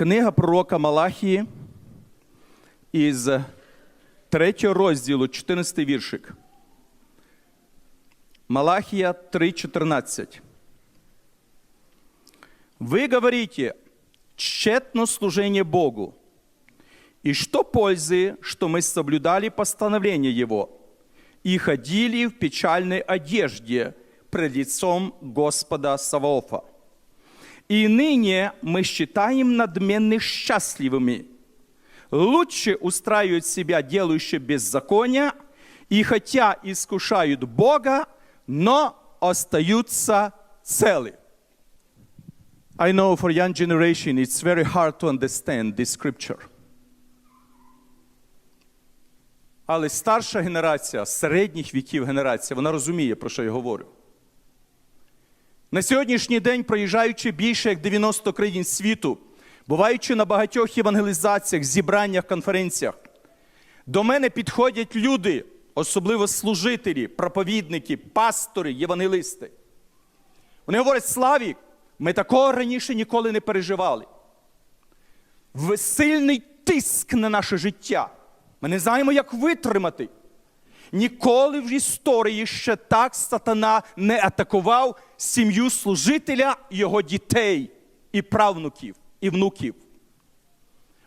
Книга пророка Малахії із 3 розділу, 14 віршик. Малахия 3.14. Вы говорите, тщетно служение Богу. И что пользы, что мы соблюдали постановление Его и ходили в печальной одежде пред лицом Господа Саваофа? И ныне мы считаем надменных счастливыми. Лучше устраивают себя делающие беззакония, и хотя искушают Бога, но остаются целы. I know for young generation it's very hard to understand this scripture. Але старша генерація, середніх віків генерація, вона розуміє, про що я говорю. На сьогоднішній день, проїжджаючи більше як 90 країн світу, буваючи на багатьох євангелізаціях, зібраннях, конференціях, до мене підходять люди, особливо служителі, проповідники, пастори, євангелисти. Вони говорять, Славік, ми такого раніше ніколи не переживали. В сильний тиск на наше життя. Ми не знаємо, як витримати. Ніколи в історії ще так сатана не атакував сім'ю служителя, його дітей, і правнуків, і внуків.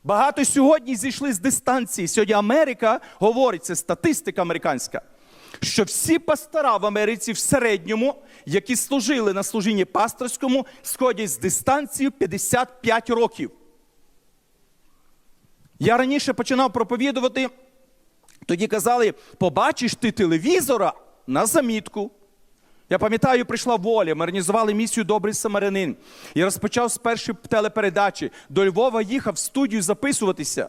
Багато сьогодні зійшли з дистанції. Сьогодні Америка говорить, це статистика американська, що всі пастора в Америці в середньому, які служили на служінні пасторському, сходять з дистанції 55 років. Я раніше починав проповідувати, тоді казали: побачиш ти телевізора на замітку. Я пам'ятаю, прийшла воля, ми організували місію Добрий Самарянин. Я розпочав з першої телепередачі. До Львова їхав в студію записуватися,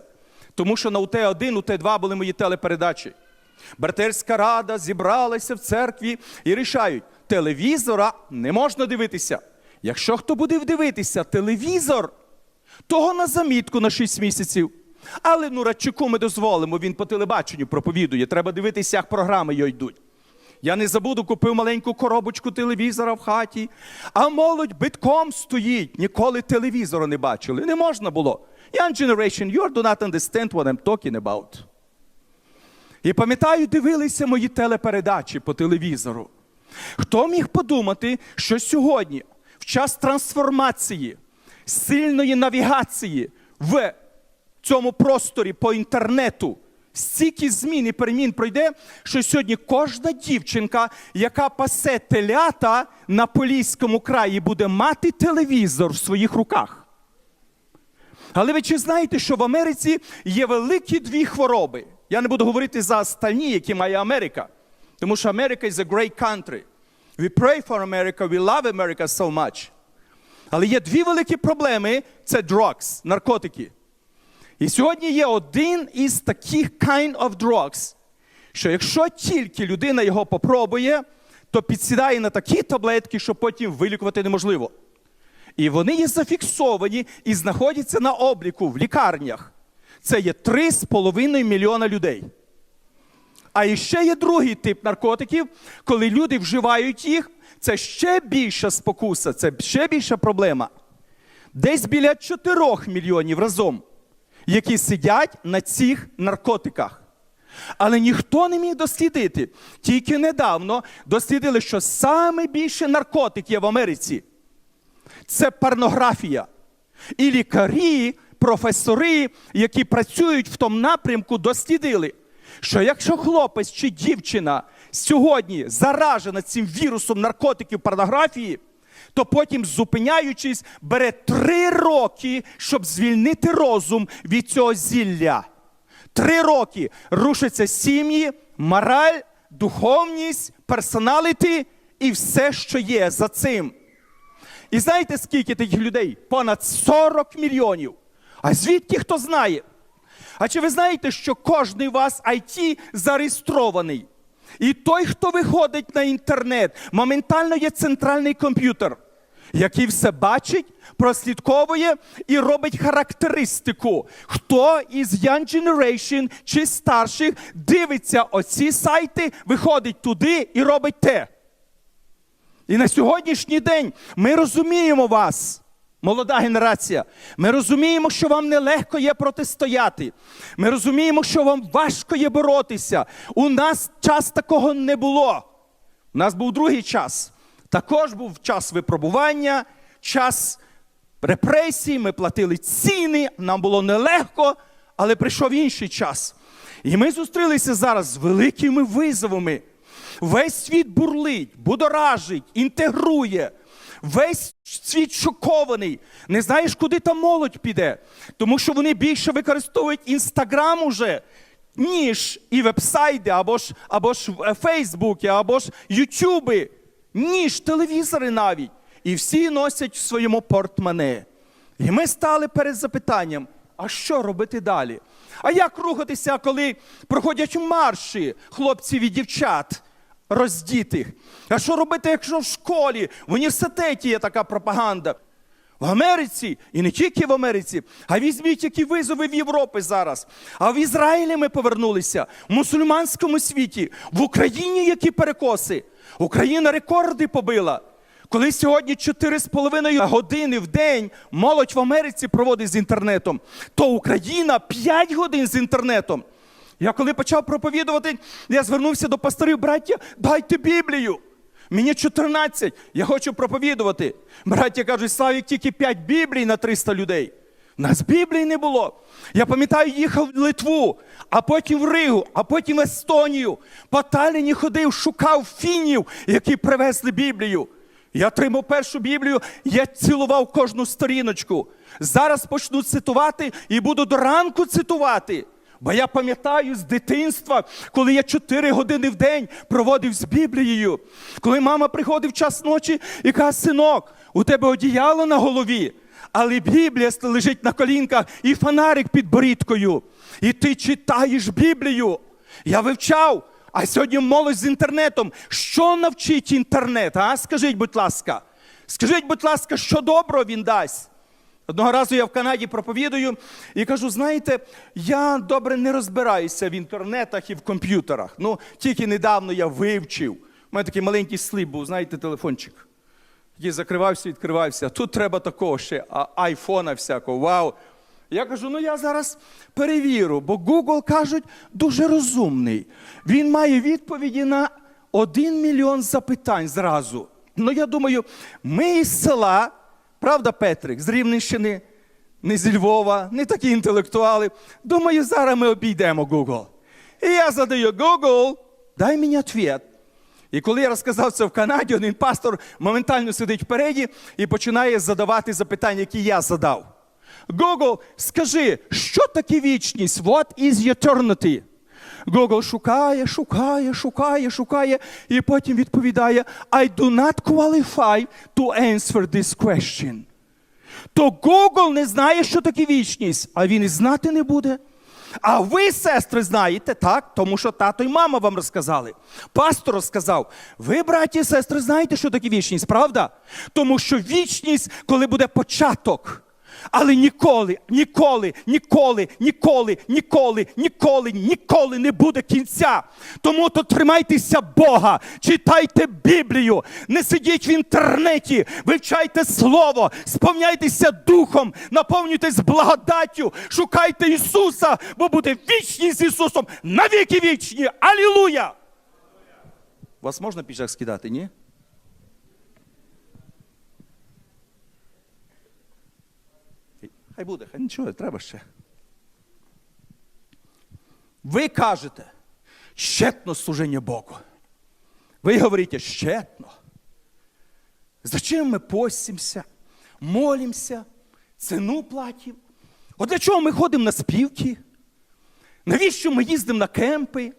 тому що на УТ-1, УТ-2 були мої телепередачі. Братерська рада зібралася в церкві і рішають, телевізора не можна дивитися. Якщо хто буде дивитися телевізор, того на замітку на 6 місяців. Але ну Радчуку ми дозволимо, він по телебаченню проповідує. Треба дивитися, як програми його йдуть. Я не забуду, купив маленьку коробочку телевізора в хаті, а молодь битком стоїть, ніколи телевізора не бачили. Не можна було. Young generation, you do not understand what I'm talking about. І пам'ятаю, дивилися мої телепередачі по телевізору. Хто міг подумати, що сьогодні, в час трансформації, сильної навігації в цьому просторі по інтернету, стільки змін і перемін пройде, що сьогодні кожна дівчинка, яка пасе телята на Поліському краї, буде мати телевізор в своїх руках. Але ви чи знаєте, що в Америці є великі дві хвороби? Я не буду говорити за остальні, які має Америка. Тому що Америка is a great country. We pray for America, we love America so much. Але є дві великі проблеми: це drugs, наркотики. І сьогодні є один із таких kind of drugs, що якщо тільки людина його попробує, то підсідає на такі таблетки, що потім вилікувати неможливо. І вони є зафіксовані і знаходяться на обліку в лікарнях. Це є 3,5 мільйона людей. А іще є другий тип наркотиків, коли люди вживають їх, це ще більша спокуса, це ще більша проблема. Десь біля 4 мільйонів разом, які сидять на цих наркотиках. Але ніхто не міг дослідити. Тільки недавно дослідили, що саме більше наркотиків в Америці це порнографія. І лікарі, професори, які працюють в тому напрямку, дослідили, що якщо хлопець чи дівчина сьогодні заражена цим вірусом наркотиків порнографії, то потім, зупиняючись, бере три роки, щоб звільнити розум від цього зілля. Три роки рушаться сім'ї, мораль, духовність, персоналіті і все, що є за цим. І знаєте, скільки таких людей? Понад 40 мільйонів. А звідки хто знає? А чи ви знаєте, що кожний вас IT зареєстрований? І той, хто виходить на інтернет, моментально є центральний комп'ютер, який все бачить, прослідковує і робить характеристику, хто із Young Generation чи старших дивиться оці сайти, виходить туди і робить те. І на сьогоднішній день ми розуміємо вас, молода генерація, ми розуміємо, що вам нелегко є протистояти. Ми розуміємо, що вам важко є боротися. У нас час такого не було. У нас був другий час. Також був час випробування, час репресій, ми платили ціни, нам було нелегко, але прийшов інший час. І ми зустрілися зараз з великими визовами. Весь світ бурлить, будоражить, інтегрує. Весь світ шокований. Не знаєш, куди та молодь піде. Тому що вони більше використовують інстаграм уже, ніж і вебсайти, або ж, або ж е, Фейсбуки, або ж Ютуби, ніж телевізори навіть. І всі носять в своєму портмоне. І ми стали перед запитанням: а що робити далі? А як рухатися, коли проходять марші хлопців і дівчат роздітих? А що робити, якщо в школі, в університеті є така пропаганда? В Америці, і не тільки в Америці, а візьміть, які визови в Європі зараз. А в Ізраїлі ми повернулися, в мусульманському світі, в Україні які перекоси. Україна рекорди побила. Коли сьогодні 4,5 години в день молодь в Америці проводить з інтернетом, то Україна 5 годин з інтернетом. Я коли почав проповідувати, я звернувся до пасторів, браття, дайте Біблію. Мені 14, я хочу проповідувати. Браття кажуть, Славік, тільки 5 Біблій на 300 людей. У нас Біблії не було. Я пам'ятаю, їхав в Литву, а потім в Ригу, а потім в Естонію. По Талліні ходив, шукав фінів, які привезли Біблію. Я отримав першу Біблію, я цілував кожну сторіночку. Зараз почну цитувати і буду до ранку цитувати. Бо я пам'ятаю з дитинства, коли я 4 години в день проводив з Біблією. Коли мама приходить в час ночі і каже, синок, у тебе одіяло на голові, але Біблія лежить на колінках і фонарик під борідкою. І ти читаєш Біблію. Я вивчав. А сьогодні молодь з інтернетом. Що навчить інтернет? А? Скажіть, будь ласка. Скажіть, будь ласка, що доброго він дасть? Одного разу я в Канаді проповідую і кажу: знаєте, я добре не розбираюся в інтернетах і в комп'ютерах. Ну, тільки недавно я вивчив. У мене такий маленький сліп був, знаєте, телефончик. Який закривався, відкривався. Тут треба такого ще, айфона всякого. Вау. Я кажу, ну я зараз перевірю, бо Google кажуть дуже розумний. Він має відповіді на один мільйон запитань зразу. Ну, я думаю, ми із села, правда, Петрик, з Рівненщини, не зі Львова, не такі інтелектуали. Думаю, зараз ми обійдемо Google. І я задаю Google, дай мені відповідь. І коли я розказав це в Канаді, один пастор моментально сидить впереді і починає задавати запитання, які я задав. Google, скажи, що таке вічність? What is eternity? Google шукає, шукає, шукає, шукає, і потім відповідає: I do not qualify to answer this question. То Google не знає, що таке вічність, а він і знати не буде. А ви, сестри, знаєте, так, тому що тато і мама вам розказали. Пастор розказав, ви, браті і сестри, знаєте, що таке вічність, правда? Тому що вічність, коли буде початок. Але ніколи, ніколи, ніколи, ніколи, ніколи, ніколи, ніколи не буде кінця. Тому то тримайтеся Бога, читайте Біблію, не сидіть в інтернеті, вивчайте Слово, сповняйтеся Духом, наповнюйтесь благодаттю, шукайте Ісуса, бо буде вічність з Ісусом навіки вічні. Алілуя! Вас можна піджак скидати, ні? Хай буде, хай нічого, треба ще. Ви кажете, щетно служення Богу. Ви говорите, щетно. Зачем ми постимося, молимося, ціну платимо? От для чого ми ходимо на співки? Навіщо ми їздимо на кемпи?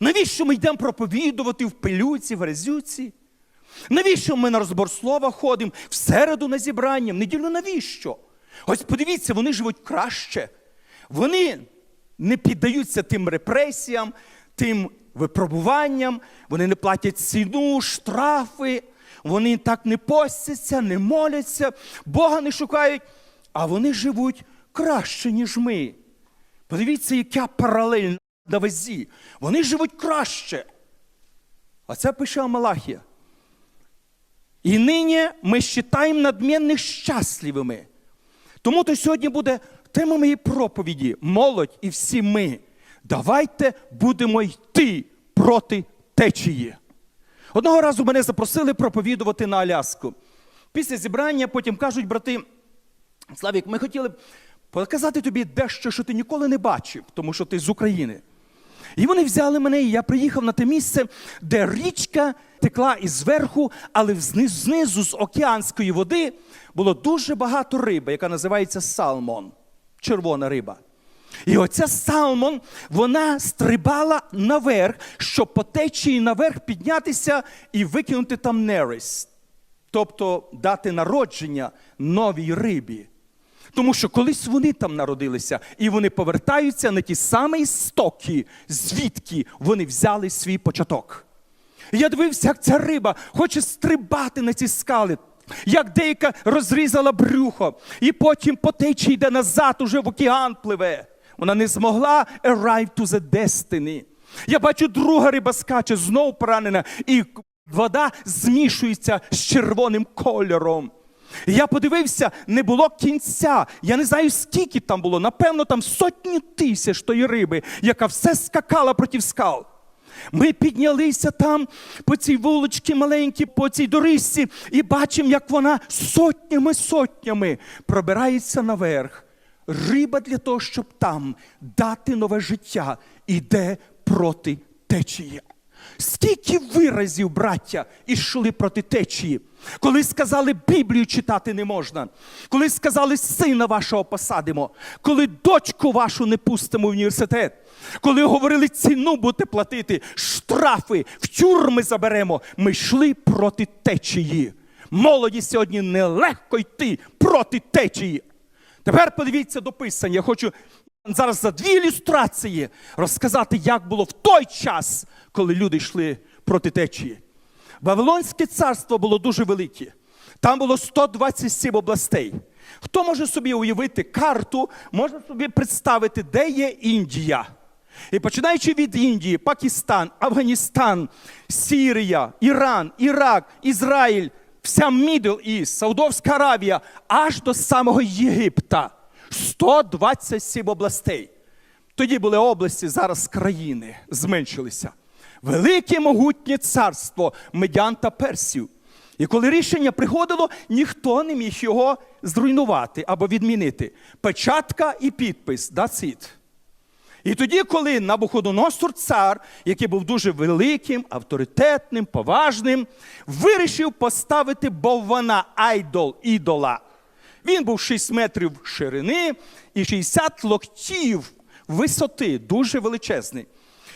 Навіщо ми йдемо проповідувати в пилюці, в грязюці? Навіщо ми на розбор слова ходимо в середу на зібрання, в неділю навіщо? Ось подивіться, вони живуть краще. Вони не піддаються тим репресіям, тим випробуванням, вони не платять ціну, штрафи, вони так не постяться, не моляться, Бога не шукають, а вони живуть краще, ніж ми. Подивіться, яка паралель на вазі. Вони живуть краще. А це пише Малахія. І нині ми вважаємо надмінних щасливими. Тому то сьогодні буде тема моєї проповіді молодь і всі ми. Давайте будемо йти проти течії. Одного разу мене запросили проповідувати на Аляску. Після зібрання потім кажуть брати, Славік, ми хотіли б показати тобі дещо, що ти ніколи не бачив, тому що ти з України. І вони взяли мене, і я приїхав на те місце, де річка текла із верху, але вzni- знизу з океанської води було дуже багато риби, яка називається салмон, червона риба. І оця салмон, вона стрибала наверх, щоб по течії наверх піднятися і викинути там нерест. Тобто дати народження новій рибі. Тому що колись вони там народилися, і вони повертаються на ті самі стоки, звідки вони взяли свій початок. Я дивився, як ця риба хоче стрибати на ці скали, як деяка розрізала брюхо, і потім по течії йде назад, уже в океан пливе. Вона не змогла arrive to the destiny. Я бачу, друга риба скаче, знов поранена, і вода змішується з червоним кольором. Я подивився, не було кінця. Я не знаю, скільки там було. Напевно, там сотні тисяч тої риби, яка все скакала проти скал. Ми піднялися там по цій вуличці маленькій, по цій доріжці, і бачимо, як вона сотнями сотнями пробирається наверх. Риба для того, щоб там дати нове життя, іде проти течії. Скільки виразів, браття, ішли проти течії, коли сказали Біблію читати не можна, коли сказали сина вашого посадимо, коли дочку вашу не пустимо в університет, коли говорили ціну будете платити, штрафи, в тюрми заберемо, ми йшли проти течії. Молоді сьогодні нелегко йти проти течії. Тепер подивіться до писання. Я хочу зараз за дві ілюстрації розказати, як було в той час, коли люди йшли проти течії. Вавилонське царство було дуже велике. Там було 127 областей. Хто може собі уявити карту, може собі представити, де є Індія. І починаючи від Індії, Пакистан, Афганістан, Сірія, Іран, Ірак, Ізраїль, вся Мідл Іст, Саудовська Аравія, аж до самого Єгипта. 127 областей. Тоді були області, зараз країни зменшилися. Велике могутнє царство медян та персів. І коли рішення приходило, ніхто не міг його зруйнувати або відмінити. Печатка і підпис that's it. І тоді, коли Набуходоносор, цар, який був дуже великим, авторитетним, поважним, вирішив поставити боввана айдол ідола. Він був 6 метрів ширини і 60 локтів висоти, дуже величезний.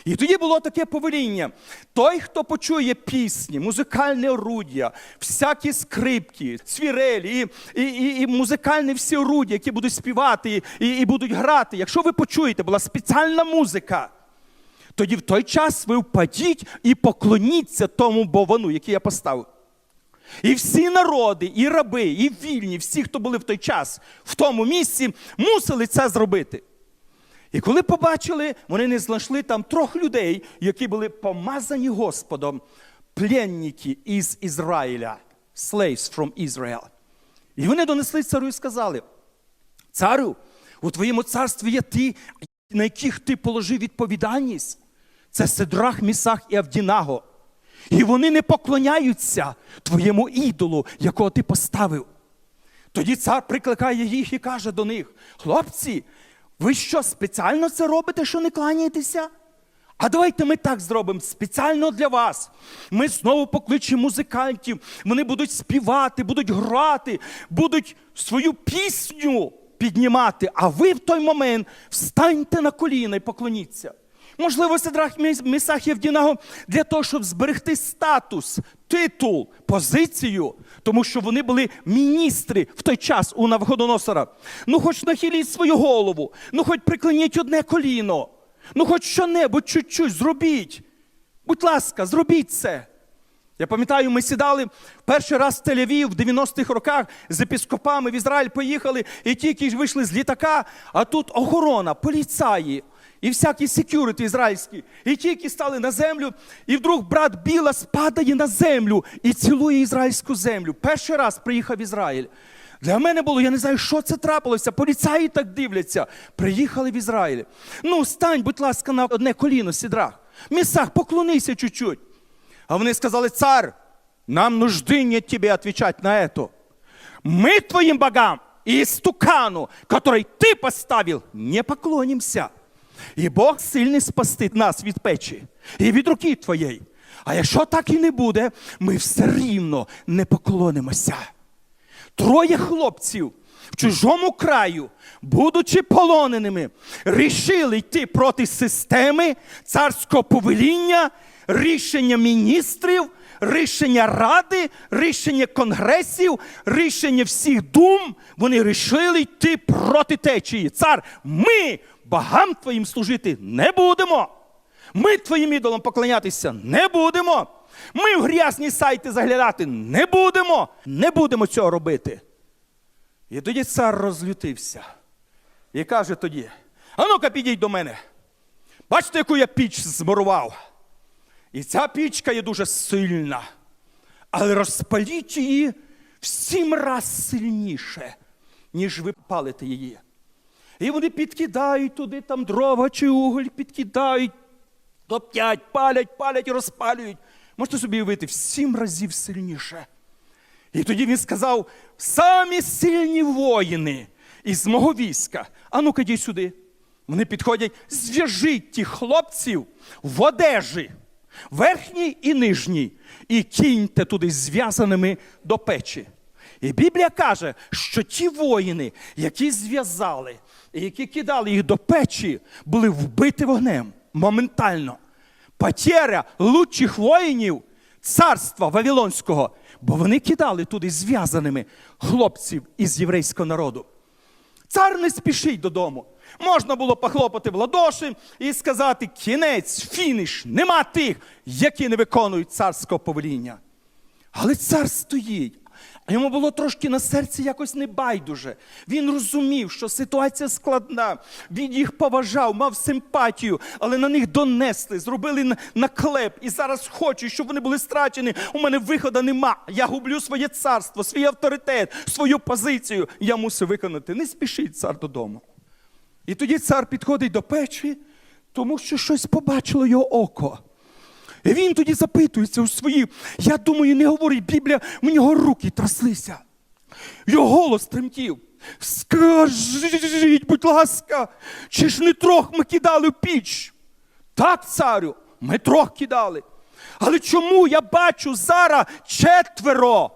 І тоді було таке повеління: той, хто почує пісні, музикальне орудя, всякі скрипки, свірелі, і, і, і, і музикальні всі орудя, які будуть співати і, і будуть грати. Якщо ви почуєте, була спеціальна музика, тоді в той час ви впадіть і поклоніться тому бовану, який я поставив. І всі народи, і раби, і вільні, всі, хто були в той час в тому місці, мусили це зробити. І коли побачили, вони не знайшли там трьох людей, які були помазані Господом, пленники із Ізраїля, slaves from Israel. І вони донесли царю і сказали: Царю, у твоєму царстві є ті, на яких ти положив відповідальність. Це Седрах, Місах і Авдінаго. І вони не поклоняються твоєму ідолу, якого ти поставив. Тоді цар прикликає їх і каже до них: хлопці, ви що, спеціально це робите, що не кланяєтеся? А давайте ми так зробимо спеціально для вас. Ми знову покличемо музикантів, вони будуть співати, будуть грати, будуть свою пісню піднімати. А ви в той момент встаньте на коліна і поклоніться. Можливо, Сидрах Місах Євдінаго для того, щоб зберегти статус, титул, позицію, тому що вони були міністри в той час у Навходоносора. Ну, хоч нахиліть свою голову, ну хоч приклоніть одне коліно, ну хоч що-небудь чуть-чуть зробіть. Будь ласка, зробіть це. Я пам'ятаю, ми сідали перший раз в Тель-Авів в 90-х роках з епіскопами в Ізраїль поїхали, і тільки ж вийшли з літака, а тут охорона, поліцаї і всякі секюрити ізраїльські, і ті, які стали на землю, і вдруг брат Біла спадає на землю і цілує ізраїльську землю. Перший раз приїхав в Ізраїль. Для мене було, я не знаю, що це трапилося. Поліцаї так дивляться. Приїхали в Ізраїль. Ну, стань, будь ласка, на одне коліно, сідрах. Місах, поклонися чуть-чуть. А вони сказали, цар, нам нужды нет тебе отвечать на это. Мы твоим богам и истукану, который ты поставил, не поклонимся. І Бог сильний спасти нас від печі і від руки твоєї. А якщо так і не буде, ми все рівно не поклонимося. Троє хлопців в чужому краю, будучи полоненими, рішили йти проти системи царського повеління, рішення міністрів, рішення ради, рішення конгресів, рішення всіх дум. Вони рішили йти проти течії. Цар, ми богам твоїм служити не будемо. Ми твоїм ідолам поклонятися не будемо. Ми в грязні сайти заглядати не будемо. Не будемо цього робити. І тоді цар розлютився і каже тоді: А ну-ка, підіть до мене. Бачите, яку я піч змурував. І ця пічка є дуже сильна. Але розпаліть її в сім раз сильніше, ніж ви палите її. І вони підкидають туди там дрова чи уголь, підкидають, топтять, палять, палять розпалюють. Можете собі уявити, в сім разів сильніше. І тоді він сказав: самі сильні воїни із мого війська. А ну-ка сюди. Вони підходять, зв'яжіть ті хлопців в одежі, верхній і нижній, і кіньте туди зв'язаними до печі. І Біблія каже, що ті воїни, які зв'язали які кидали їх до печі, були вбиті вогнем моментально. Потеря лучших воїнів царства Вавилонського, бо вони кидали туди зв'язаними хлопців із єврейського народу. Цар не спішить додому. Можна було похлопати в ладоші і сказати: кінець, фініш, нема тих, які не виконують царського повеління. Але цар стоїть. Йому було трошки на серці якось небайдуже. Він розумів, що ситуація складна. Він їх поважав, мав симпатію, але на них донесли, зробили наклеп. І зараз хочуть, щоб вони були страчені. У мене виходу нема. Я гублю своє царство, свій авторитет, свою позицію. Я мусив виконати. Не спішіть цар додому. І тоді цар підходить до печі, тому що щось побачило його око. І він тоді запитується у свої. Я думаю, не говорить Біблія, в нього руки траслися. Його голос тремтів. Скажіть, будь ласка, чи ж не трох ми кидали в піч? Так, царю, ми трох кидали. Але чому я бачу зараз четверо?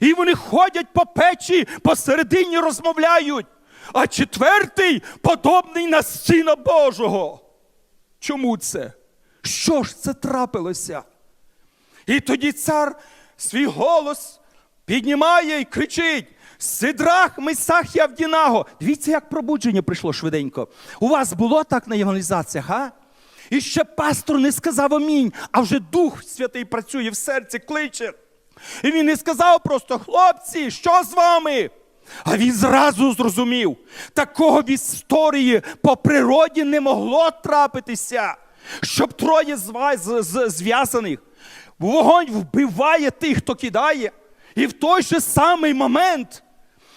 І вони ходять по печі, посередині розмовляють, а четвертий подобний на сина Божого. Чому це? Що ж це трапилося? І тоді цар свій голос піднімає і кричить: Сидрах, Месах і Авдінаго. Дивіться, як пробудження прийшло швиденько. У вас було так на євангелізаціях, а? І ще пастор не сказав амінь, а вже Дух Святий працює в серці, кличе. І він не сказав просто, хлопці, що з вами? А він зразу зрозумів, такого в історії по природі не могло трапитися, щоб троє з- з- зв'язаних. Вогонь вбиває тих, хто кидає. І в той же самий момент,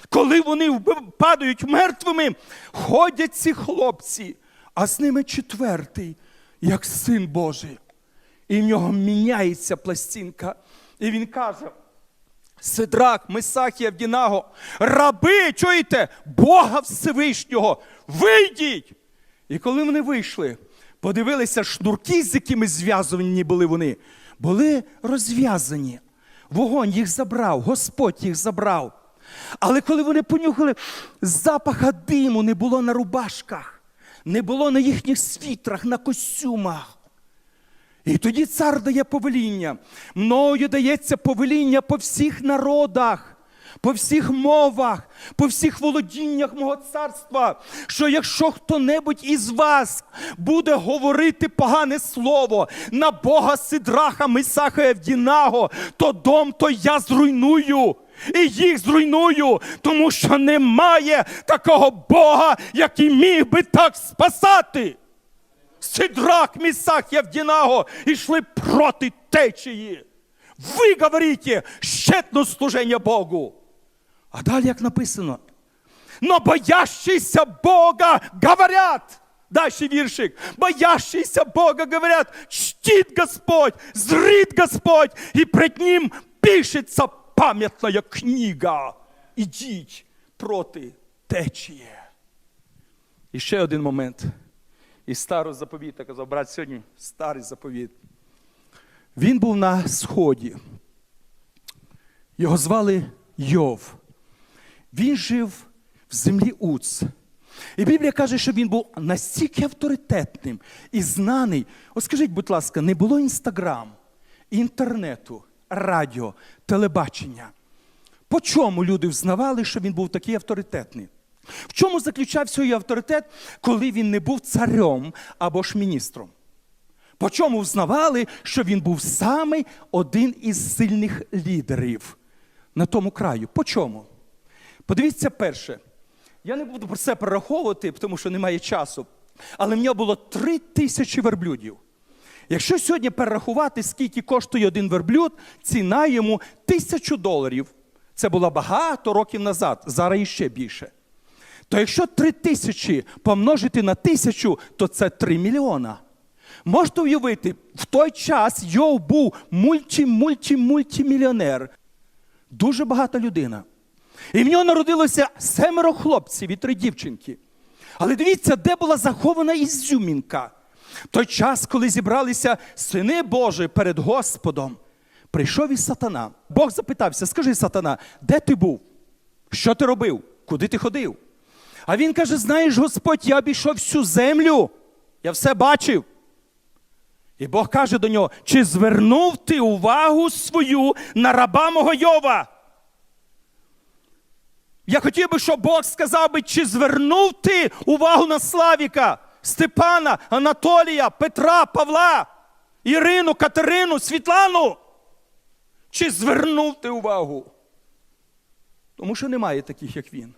коли вони падають мертвими, ходять ці хлопці, а з ними четвертий, як син Божий. І в нього міняється пластинка. І він каже: Сидрак, Месах і Авдінаго, раби, чуєте, Бога Всевишнього, вийдіть! І коли вони вийшли, подивилися шнурки, з якими зв'язані були вони, були розв'язані. Вогонь їх забрав, Господь їх забрав. Але коли вони понюхали, запаха диму не було на рубашках, не було на їхніх світрах, на костюмах. І тоді цар дає повеління. Мною дається повеління по всіх народах, по всіх мовах, по всіх володіннях мого царства, що якщо хто-небудь із вас буде говорити погане слово на Бога Сидраха, Месаха і Евдінаго, то дом то я зруйную. І їх зруйную, тому що немає такого Бога, який міг би так спасати. Сидрак, Місах, Євдінаго йшли проти течії. Ви говорите, щетно служення Богу. А далі як написано, но боящиеся Бога говорят. Дальше віршик. Боящиеся Бога говорят, чтит Господь, зрит Господь, и пред Ним пишется пам'ятная книга. Ідіть проти течії. І ще один момент. І старий заповіт, я казав, брат, сьогодні старий заповіт. Він був на сході. Його звали Йов. Він жив в землі Уц. І Біблія каже, що він був настільки авторитетним і знаний. От скажіть, будь ласка, не було інстаграм, інтернету, радіо, телебачення. По чому люди взнавали, що він був такий авторитетний? В чому заключався його авторитет, коли він не був царем або ж міністром? По чому взнавали, що він був самий один із сильних лідерів на тому краю? По чому? Подивіться перше. Я не буду про це перераховувати, тому що немає часу. Але в нього було три тисячі верблюдів. Якщо сьогодні перерахувати, скільки коштує один верблюд, ціна йому тисячу доларів. Це було багато років назад, зараз іще більше. То якщо три тисячі помножити на тисячу, то це три мільйона. Можете уявити, в той час Йов був мульті-мульті-мультимільйонер. Дуже багата людина. І в нього народилося семеро хлопців і три дівчинки. Але дивіться, де була захована ізюмінка. Той час, коли зібралися сини Божі перед Господом, прийшов і сатана. Бог запитався: скажи, сатана, де ти був? Що ти робив? Куди ти ходив? А він каже: знаєш, Господь, я обійшов всю землю, я все бачив. І Бог каже до нього: чи звернув ти увагу свою на раба мого Йова? Я хотів би, щоб Бог сказав би, чи звернув ти увагу на Славіка, Степана, Анатолія, Петра, Павла, Ірину, Катерину, Світлану? Чи звернув ти увагу? Тому що немає таких, як він.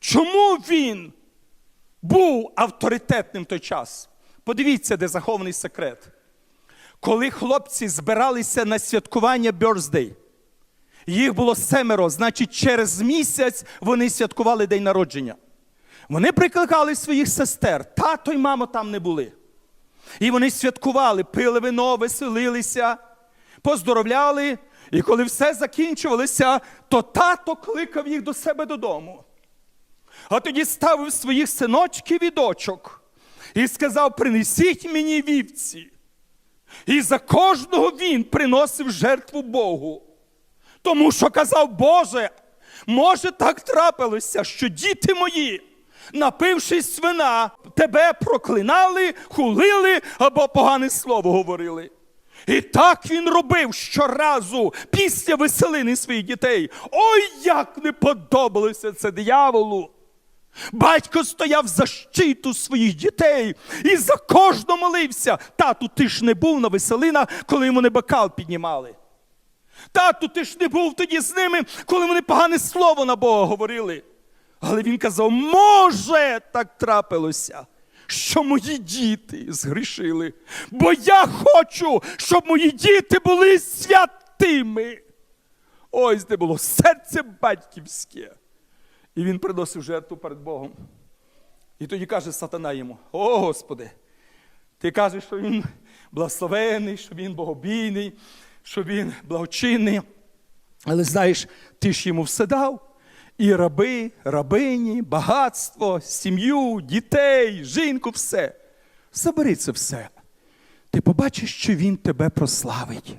Чому він був авторитетним в той час? Подивіться, де захований секрет. Коли хлопці збиралися на святкування Бьорздей, їх було семеро, значить, через місяць вони святкували день народження. Вони прикликали своїх сестер, тато й мамо там не були. І вони святкували, пили вино, веселилися, поздоровляли. І коли все закінчувалося, то тато кликав їх до себе додому. А тоді ставив своїх синочків і дочок і сказав: принесіть мені вівці. І за кожного він приносив жертву Богу. Тому що казав, Боже, може так трапилося, що діти мої, напившись вина, тебе проклинали, хулили або погане слово говорили. І так він робив щоразу після веселини своїх дітей. Ой, як не подобалося це дияволу! Батько стояв за щиту своїх дітей і за кожного молився. Тату, ти ж не був на веселинах, коли йому не бокал піднімали. Тату, ти ж не був тоді з ними, коли вони погане слово на Бога говорили. Але він казав: може, так трапилося, що мої діти згрішили, бо я хочу, щоб мої діти були святими. Ось де було серце батьківське. І він приносив жертву перед Богом. І тоді каже сатана йому: О Господи, ти кажеш, що він благословений, що він богобійний, що він благочинний. Але знаєш, ти ж йому все дав. І раби, рабині, багатство, сім'ю, дітей, жінку, все. Забери це все. Ти побачиш, що він тебе прославить.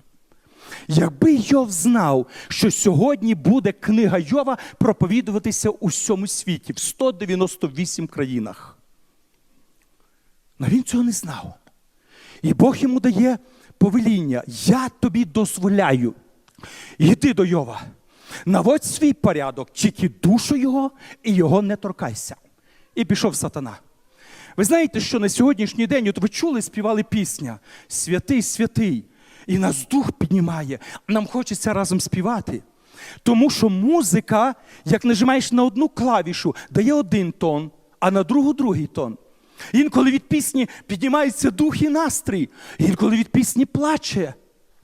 Якби Йов знав, що сьогодні буде книга Йова проповідуватися у всьому світі, в 198 країнах. Но він цього не знав. І Бог йому дає повеління: я тобі дозволяю. Йди до Йова, наводь свій порядок, тільки душу його і його не торкайся. І пішов сатана. Ви знаєте, що на сьогоднішній день, от ви чули, співали пісня Святий, святий. І нас дух піднімає. Нам хочеться разом співати. Тому що музика, як нажимаєш на одну клавішу, дає один тон, а на другу другий тон. Інколи від пісні піднімається дух і настрій. Інколи від пісні плаче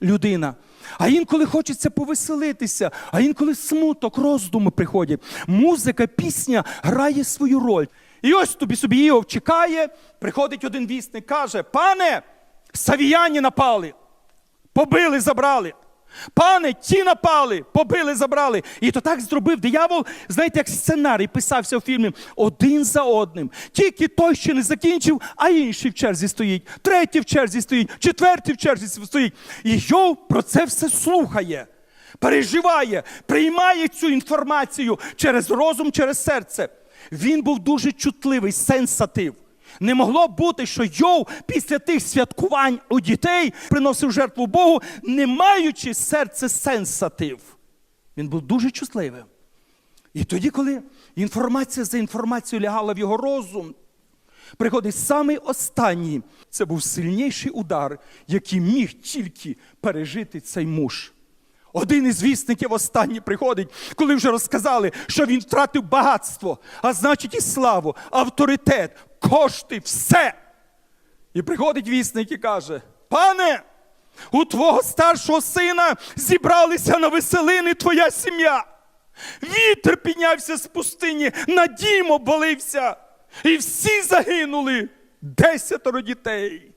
людина. А інколи хочеться повеселитися, а інколи смуток, роздуми приходять. Музика, пісня грає свою роль. І ось тобі собі Іов чекає, приходить один вісник, каже: Пане, савіяні напали, побили, забрали. Пане, ті напали, побили, забрали. І то так зробив диявол, знаєте, як сценарій писався в фільмі один за одним. Тільки той ще не закінчив, а інший в черзі стоїть, третій в черзі стоїть, четвертий в черзі стоїть. І Йов про це все слухає, переживає, приймає цю інформацію через розум, через серце. Він був дуже чутливий, сенсатив. Не могло бути, що Йов після тих святкувань у дітей приносив жертву Богу, не маючи серце сенсатив. Він був дуже чутливим. І тоді, коли інформація за інформацією лягала в його розум, приходить самий останній. Це був сильніший удар, який міг тільки пережити цей муж. Один із вісників останній приходить, коли вже розказали, що він втратив багатство, а значить і славу, авторитет, кошти, все. І приходить вісник і каже: Пане, у твого старшого сина зібралися на веселини твоя сім'я. Вітер піднявся з пустині, на дім обвалився, і всі загинули десятеро дітей.